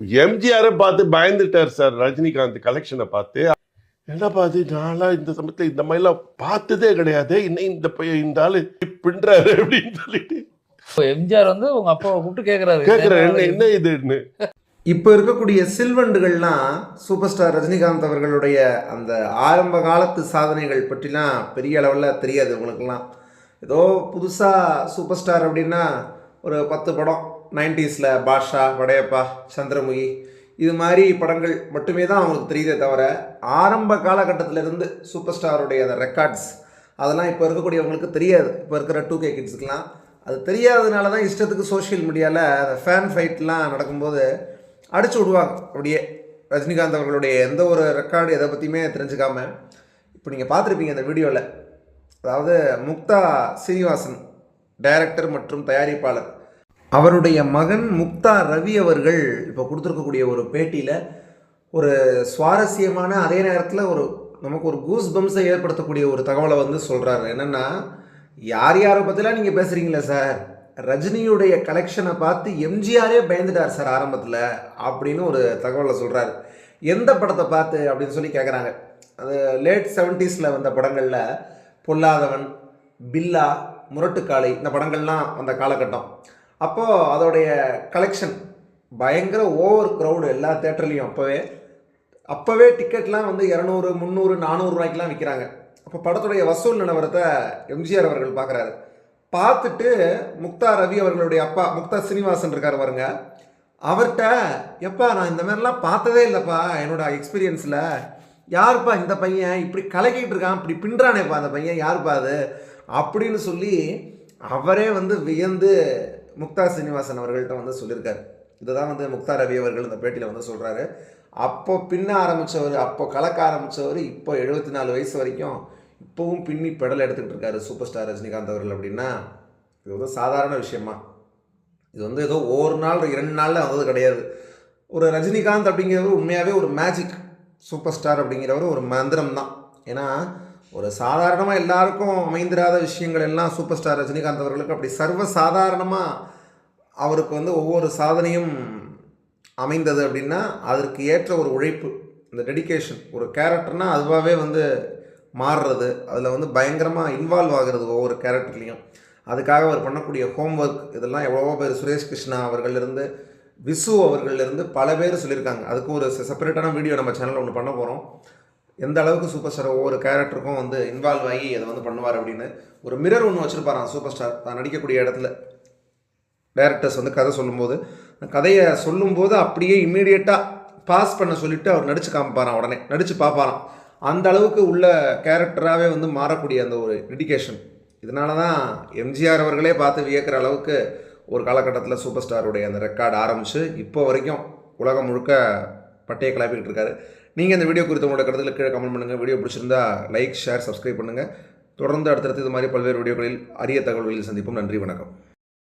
எம்ஜிஆரை பார்த்து பயந்துட்டார் சார் ரஜினிகாந்த் கலெக்ஷனை பார்த்து. என்னப்பா அது நான்லாம் இந்த சமயத்தில் இந்த மாதிரிலாம் பார்த்ததே கிடையாது இன்னும் இந்த பையன் இந்த ஆளு பின்றாரு அப்படின்னு சொல்லிட்டு. எம்ஜிஆர் வந்து உங்க அப்பாவை கூப்பிட்டு கேக்குறாரு. என்ன என்ன இதுன்னு. இப்போ இருக்கக்கூடிய சில்வண்டுகள்லாம் சூப்பர் ஸ்டார் ரஜினிகாந்த் அவர்களுடைய அந்த ஆரம்ப காலத்து சாதனைகள் பற்றிலாம் பெரிய அளவில் தெரியாது உங்களுக்கெல்லாம். ஏதோ புதுசாக சூப்பர் ஸ்டார் அப்படின்னா ஒரு பத்து படம் நைன்டிஸில் பாஷா வடையப்பா சந்திரமுகி இது மாதிரி படங்கள் மட்டுமே தான் அவங்களுக்கு தெரியுதே தவிர ஆரம்ப காலகட்டத்திலிருந்து சூப்பர் ஸ்டாருடைய அந்த ரெக்கார்ட்ஸ் அதெல்லாம் இப்போ இருக்கக்கூடியவங்களுக்கு தெரியாது. இப்போ இருக்கிற டூ கே கிட்ஸுக்கெலாம் அது தெரியாததுனால தான் இஷ்டத்துக்கு சோஷியல் மீடியாவில் அந்த ஃபேன் ஃபைட்லாம் நடக்கும்போது அடிச்சு விடுவாங்க. அப்படியே ரஜினிகாந்த் அவர்களுடைய எந்த ஒரு ரெக்கார்டு எதை பற்றியுமே தெரிஞ்சுக்காமல் இப்போ நீங்கள் பார்த்துருப்பீங்க அந்த வீடியோவில் அதாவது முக்தா சீனிவாசன் டைரக்டர் மற்றும் தயாரிப்பாளர். அவருடைய மகன் முக்தா ரவி அவர்கள் இப்போ கொடுத்துருக்கக்கூடிய ஒரு பேட்டியில் ஒரு சுவாரஸ்யமான அதே நேரத்தில் ஒரு நமக்கு ஒரு கூஸ் பம்ஸை ஏற்படுத்தக்கூடிய ஒரு தகவலை வந்து சொல்கிறாரு என்னென்னா யார் யாரை பற்றிலாம் நீங்கள் பேசுகிறீங்களே சார் ரஜினியுடைய கலெக்ஷனை பார்த்து எம்ஜிஆரே பயந்துட்டார் சார் ஆரம்பத்தில் அப்படின்னு ஒரு தகவலை சொல்கிறாரு எந்த படத்தை பார்த்து அப்படின்னு சொல்லி கேட்குறாங்க அது லேட் செவன்ட்டீஸில் வந்த படங்களில் பொல்லாதவன் பில்லா முரட்டுக்காளை இந்த படங்கள்லாம் வந்த காலகட்டம். அப்போது அதோடைய கலெக்ஷன் பயங்கர ஓவர் க்ரௌடு எல்லா தேட்டர்லேயும் அப்போவே அப்போவே டிக்கெட்லாம் வந்து இரநூறு முந்நூறு நானூறுரூவாய்க்கெலாம் விற்கிறாங்க அப்போ படத்துடைய வசூல் நிலவரத்தை எம்ஜிஆர் அவர்கள் பார்க்குறாரு. பார்த்துட்டு முக்தா ரவி அவர்களுடைய அப்பா முக்தா சீனிவாசன் இருக்கார் பாருங்க. அவர்கிட்ட எப்பா நான் இந்த மாதிரிலாம் பார்த்ததே இல்லைப்பா என்னோட எக்ஸ்பீரியன்ஸில் யாருப்பா இந்த பையன்? இப்படி கலக்கிட்டு இருக்கான் இப்படி பின்றானேப்பா அந்த பையன் யாருப்பா அது? அப்படின்னு சொல்லி அவரே வந்து வியந்து முக்தா சீனிவாசன் அவர்கள்ட்ட வந்து சொல்லியிருக்காரு. இதுதான் வந்து முக்தா ரவி அவர்கள் இந்த பேட்டியில் வந்து சொல்கிறாரு அப்போ பின்ன ஆரம்பித்தவர் அப்போ கலக்க ஆரம்பித்தவர் இப்போ எழுபத்தி நாலு வயசு வரைக்கும் இப்போவும் பின்னி பெடல் எடுத்துக்கிட்டு இருக்காரு சூப்பர் ஸ்டார் ரஜினிகாந்த் அவர்கள் அப்படின்னா இது வந்து சாதாரண விஷயமா. இது வந்து ஏதோ ஒரு நாள் இரண்டு நாளில் வந்தது கிடையாது. ஒரு ரஜினிகாந்த் அப்படிங்கிறவர் உண்மையாகவே ஒரு மேஜிக் சூப்பர் ஸ்டார் அப்படிங்கிறவர் ஒரு மந்திரம் தான் ஏன்னா ஒரு சாதாரணமாக எல்லாருக்கும் அமைந்திராத விஷயங்கள் எல்லாம் சூப்பர் ஸ்டார் ரஜினிகாந்த் அவர்களுக்கு அப்படி சர்வ சாதாரணமாக அவருக்கு வந்து ஒவ்வொரு சாதனையும் அமைந்தது அப்படின்னா அதற்கு ஏற்ற ஒரு உழைப்பு இந்த டெடிகேஷன் ஒரு கேரக்டர்னால் அதுவாகவே வந்து மாறுறது அதில் வந்து பயங்கரமாக இன்வால்வ் ஆகிறது ஒவ்வொரு கேரக்டர்லேயும் அதுக்காக அவர் பண்ணக்கூடிய ஹோம்ஒர்க் இதெல்லாம் எவ்வளவோ பேர் சுரேஷ் கிருஷ்ணா அவர்களிருந்து விசு அவர்களிருந்து பல பேர் சொல்லியிருக்காங்க. அதுக்கு ஒரு செப்பரேட்டான வீடியோ நம்ம சேனலில் ஒன்று பண்ண போகிறோம் எந்த அளவுக்கு சூப்பர் ஸ்டார் ஒவ்வொரு கேரக்டருக்கும் வந்து இன்வால்வ் ஆகி அதை வந்து பண்ணுவார் அப்படின்னு ஒரு மிரர் ஒன்று வச்சுருப்பாரான் சூப்பர் ஸ்டார் தான் நடிக்கக்கூடிய இடத்துல. டேரக்டர்ஸ் வந்து கதை சொல்லும்போது கதையை சொல்லும்போது அப்படியே இம்மீடியட்டாக பாஸ் பண்ண சொல்லிவிட்டு அவர் நடித்து காமிப்பாரான் உடனே. நடித்து பார்ப்பாராம். அந்த அளவுக்கு உள்ள கேரக்டராகவே வந்து மாறக்கூடிய அந்த ஒரு டெடிக்கேஷன் இதனால தான் எம்ஜிஆர் அவர்களே பார்த்து வியக்கிற அளவுக்கு ஒரு காலகட்டத்தில் சூப்பர் ஸ்டாருடைய அந்த ரெக்கார்டு ஆரம்பித்து இப்போ வரைக்கும் உலகம் முழுக்க பட்டையை கிளப்பிக்கிட்டு இருக்காரு. நீங்கள் இந்த வீடியோ குறித்து உங்களோட கருத்துக்களை கீழே கமெண்ட் பண்ணுங்கள் வீடியோ பிடிச்சிருந்தா லைக் ஷேர் சப்ஸ்கிரைப் பண்ணுங்கள் தொடர்ந்து அடுத்தடுத்து இது மாதிரி பல்வேறு வீடியோக்களில் அரிய தகவல்களில் சந்திப்போம். நன்றி வணக்கம்.